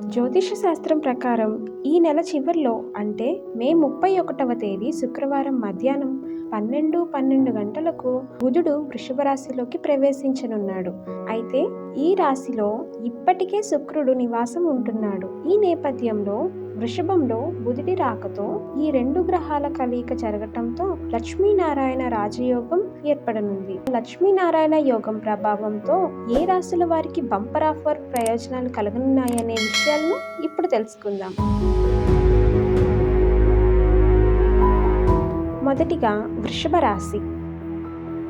జ్యోతిష శాస్త్రం ప్రకారం ఈ నెల చివర్లో అంటే మే ముప్పై ఒకటవ తేదీ శుక్రవారం మధ్యాహ్నం పన్నెండు పన్నెండు గంటలకు బుధుడు వృషభ రాశిలోకి ప్రవేశించనున్నాడు. అయితే ఈ రాశిలో ఇప్పటికే శుక్రుడు నివాసం ఉంటున్నాడు. ఈ నేపథ్యంలో వృషభంలో బుధుడి రాకతో ఈ రెండు గ్రహాల కలయిక జరగటంతో లక్ష్మీనారాయణ రాజయోగం ఏర్పడనుంది. లక్ష్మీనారాయణ యోగం ప్రభావంతో ఏ రాశుల వారికి బంపర్ ఆఫర్ ప్రయోజనాలు కలగనున్నాయనే విషయాలను ఇప్పుడు తెలుసుకుందాం. మొదటిగా వృషభ రాశి.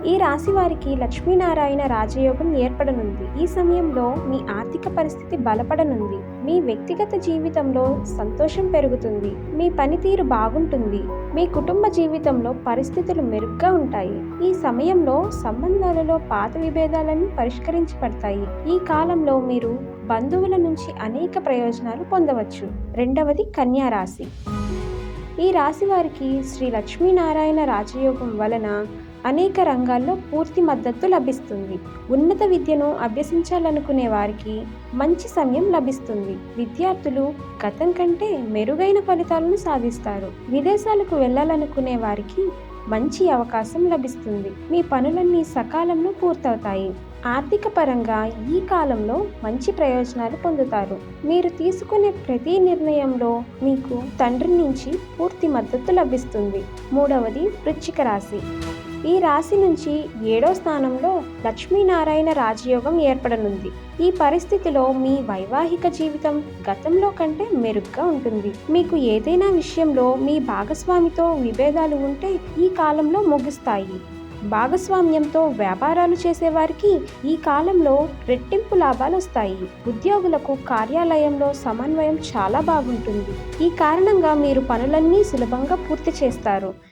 ఈ రాశి వారికి లక్ష్మీనారాయణ రాజయోగం ఏర్పడనుంది. ఈ సమయంలో మీ ఆర్థిక పరిస్థితి బలపడనుంది. మీ వ్యక్తిగత జీవితంలో సంతోషం పెరుగుతుంది. మీ పనితీరు బాగుంటుంది. మీ కుటుంబ జీవితంలో పరిస్థితులు మెరుగ్గా ఉంటాయి. ఈ సమయంలో సంబంధాలలో పాత విభేదాలన్నీ పరిష్కరించబడతాయి. ఈ కాలంలో మీరు బంధువుల నుంచి అనేక ప్రయోజనాలు పొందవచ్చు. రెండవది కన్యా రాశి. ఈ రాశి వారికి శ్రీ లక్ష్మీనారాయణ రాజయోగం వలన అనేక రంగాల్లో పూర్తి మద్దతు లభిస్తుంది. ఉన్నత విద్యను అభ్యసించాలనుకునే వారికి మంచి సమయం లభిస్తుంది. విద్యార్థులు గతం కంటే మెరుగైన ఫలితాలను సాధిస్తారు. విదేశాలకు వెళ్ళాలనుకునే వారికి మంచి అవకాశం లభిస్తుంది. మీ పనులన్నీ సకాలంలో పూర్తవుతాయి. ఆర్థిక పరంగా ఈ కాలంలో మంచి ప్రయోజనాలు పొందుతారు. మీరు తీసుకునే ప్రతి నిర్ణయంలో మీకు తండ్రి నుంచి పూర్తి మద్దతు లభిస్తుంది. మూడవది వృచ్చిక రాశి. ఈ రాశి నుంచి ఏడో స్థానంలో లక్ష్మీనారాయణ రాజయోగం ఏర్పడనుంది. ఈ పరిస్థితిలో మీ వైవాహిక జీవితం గతంలో కంటే మెరుగ్గా ఉంటుంది. మీకు ఏదైనా విషయంలో మీ భాగస్వామితో విభేదాలు ఉంటే ఈ కాలంలో ముగుస్తాయి. భాగస్వామ్యంతో వ్యాపారాలు చేసేవారికి ఈ కాలంలో రెట్టింపు లాభాలు వస్తాయి. ఉద్యోగులకు కార్యాలయంలో సమన్వయం చాలా బాగుంటుంది. ఈ కారణంగా మీరు పనులన్నీ సులభంగా పూర్తి చేస్తారు.